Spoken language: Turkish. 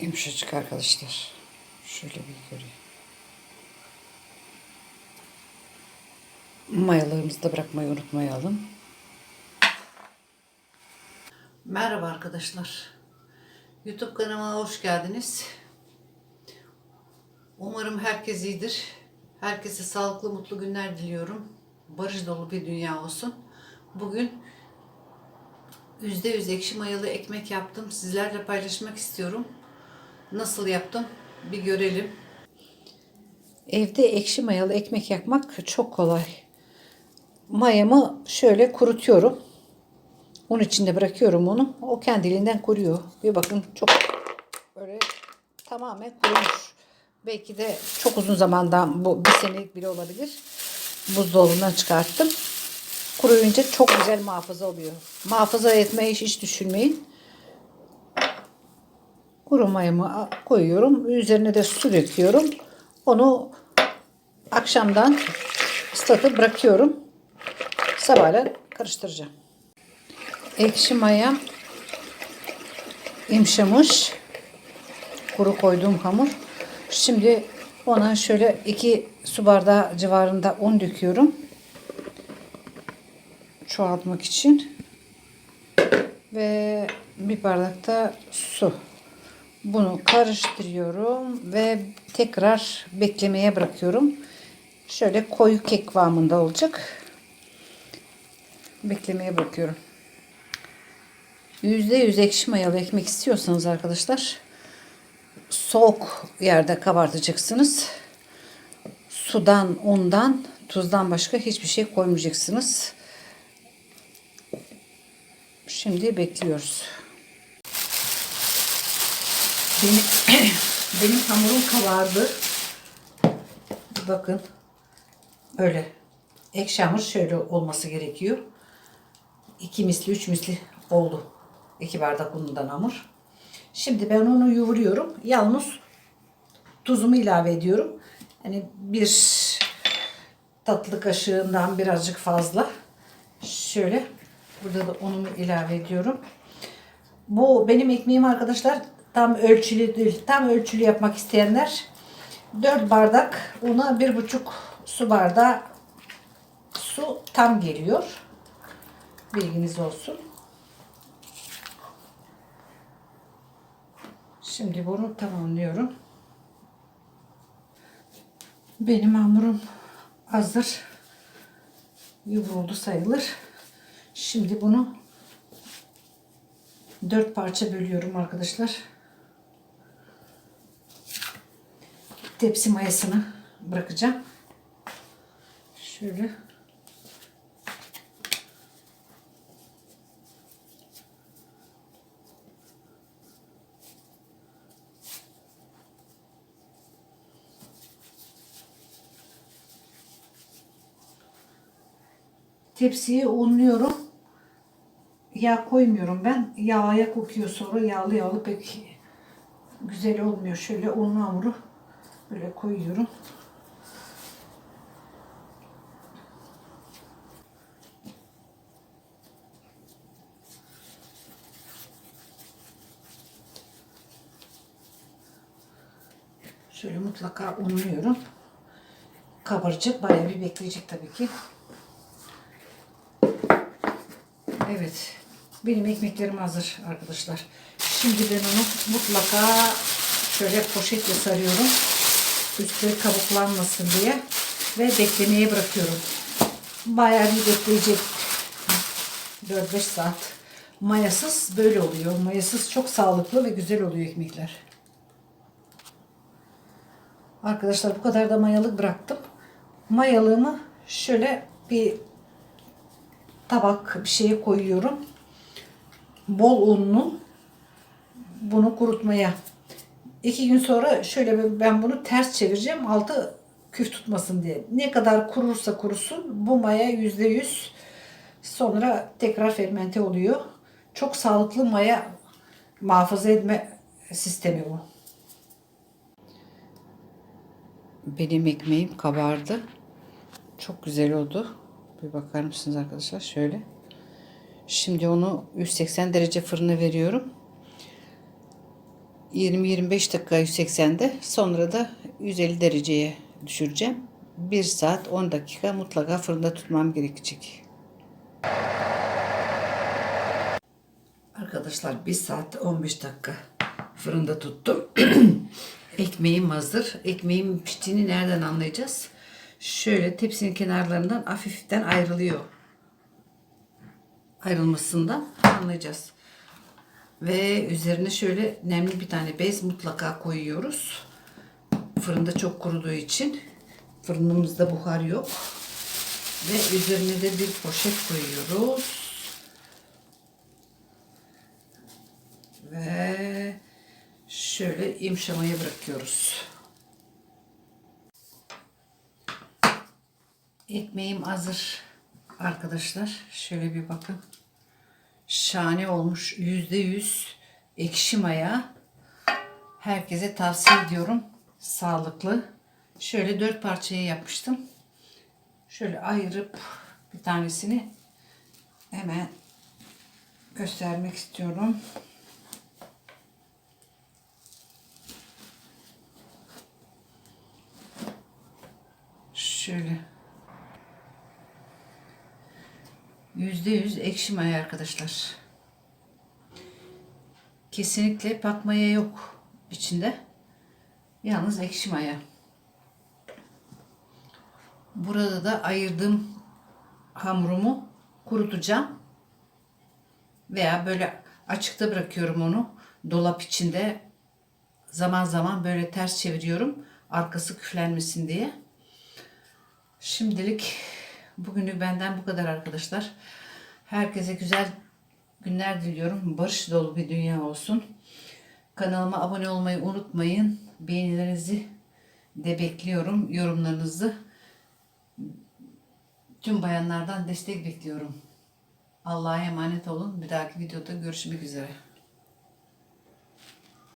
Yumuşacık arkadaşlar. Şöyle bir göreyim. Mayalarımızı da bırakmayı unutmayalım. Merhaba arkadaşlar. YouTube kanalıma hoş geldiniz. Umarım herkes iyidir. Herkese sağlıklı, mutlu günler diliyorum. Barış dolu bir dünya olsun. Bugün %100 ekşi mayalı ekmek yaptım. Sizlerle paylaşmak istiyorum. Nasıl yaptım? Bir görelim. Evde ekşi mayalı ekmek yapmak çok kolay. Mayamı şöyle kurutuyorum. Un içinde bırakıyorum onu. O kendiliğinden kuruyor. Bir bakın çok böyle tamamen kurumuş. Belki de çok uzun zamandan bu bir senelik bile olabilir. Buzdolabından çıkarttım. Kuruyunca çok güzel muhafaza oluyor. Muhafaza etmeyi hiç, hiç düşünmeyin. Kuru mayamı koyuyorum. Üzerine de su döküyorum. Onu akşamdan ıslatıp bırakıyorum. Sabahla karıştıracağım. Ekşi mayam imşamış. Kuru koyduğum hamur. Şimdi ona şöyle iki su bardağı civarında un döküyorum. Çoğaltmak için. Ve bir bardak da su. Bunu karıştırıyorum ve tekrar beklemeye bırakıyorum. Şöyle koyu kek kıvamında olacak. Beklemeye bırakıyorum. %100 ekşi mayalı ekmek istiyorsanız arkadaşlar soğuk yerde kabartacaksınız. Sudan, undan, tuzdan başka hiçbir şey koymayacaksınız. Şimdi bekliyoruz. Benim, benim hamurum kabardı. Bakın. Öyle. Ekşi hamur şöyle olması gerekiyor. İki misli, üç misli oldu. İki bardak unundan hamur. Şimdi ben onu yoğuruyorum. Yalnız tuzumu ilave ediyorum. Hani bir tatlı kaşığından birazcık fazla. Şöyle burada da unumu ilave ediyorum. Bu benim ekmeğim arkadaşlar tam ölçülü. Tam ölçülü yapmak isteyenler 4 bardak una 1,5 su bardağı su tam geliyor. Bilginiz olsun. Şimdi bunu tamamlıyorum. Benim hamurum hazır. Yoğruldu sayılır. Şimdi bunu dört parça bölüyorum arkadaşlar. Tepsi mayasını bırakacağım. Şöyle. Tepsiyi unluyorum. Yağ koymuyorum ben. Yağya kokuyor sonra yağlı yağlı pek güzel olmuyor. Şöyle unlu hamuru böyle koyuyorum. Şöyle mutlaka unluyorum. Kabaracak. Bayağı bir bekleyecek tabii ki. Evet. Benim ekmeklerim hazır arkadaşlar. Şimdi ben onu mutlaka şöyle poşetle sarıyorum. Üstü kabuklanmasın diye. Ve beklemeye bırakıyorum. Bayağı bir bekleyecek. 4-5 saat. Mayasız böyle oluyor. Mayasız çok sağlıklı ve güzel oluyor ekmekler. Arkadaşlar bu kadar da mayalık bıraktım. Mayalığımı şöyle bir tabak bir şeye koyuyorum. Bol unlu. Bunu kurutmaya. İki gün sonra şöyle ben bunu ters çevireceğim. Altı küf tutmasın diye. Ne kadar kurursa kurusun bu maya yüzde yüz sonra tekrar fermente oluyor. Çok sağlıklı maya muhafaza etme sistemi bu. Benim ekmeğim kabardı. Çok güzel oldu. Bir bakar mısınız arkadaşlar? Şöyle. Şimdi onu 180 derece fırına veriyorum. 20-25 dakika 180'de sonra da 150 dereceye düşüreceğim. 1 saat 10 dakika mutlaka fırında tutmam gerekecek. Arkadaşlar 1 saat 15 dakika fırında tuttum. Ekmeğim hazır. Ekmeğin piştiğini nereden anlayacağız? Şöyle tepsinin kenarlarından hafiften ayrılıyor. Ayrılmasından anlayacağız. Ve üzerine şöyle nemli bir tane bez mutlaka koyuyoruz. Fırında çok kuruduğu için fırınımızda buhar yok. Ve üzerine de bir poşet koyuyoruz. Ve şöyle imşamaya bırakıyoruz. Ekmeğim hazır arkadaşlar. Şöyle bir bakın. Şahane olmuş. Yüzde yüz ekşi maya. Herkese tavsiye ediyorum. Sağlıklı. Şöyle dört parçaya yapmıştım. Şöyle ayırıp bir tanesini hemen göstermek istiyorum. Şöyle. Yüzde yüz ekşi maya arkadaşlar. Kesinlikle pat maya yok içinde. Yalnız ekşi maya. Burada da ayırdığım hamurumu kurutacağım. Veya böyle açıkta bırakıyorum onu. Dolap içinde zaman zaman böyle ters çeviriyorum. Arkası küflenmesin diye. Şimdilik bugünlük benden bu kadar arkadaşlar. Herkese güzel günler diliyorum. Barış dolu bir dünya olsun. Kanalıma abone olmayı unutmayın. Beğenilerinizi de bekliyorum. Yorumlarınızı. Tüm bayanlardan destek bekliyorum. Allah'a emanet olun. Bir dahaki videoda görüşmek üzere.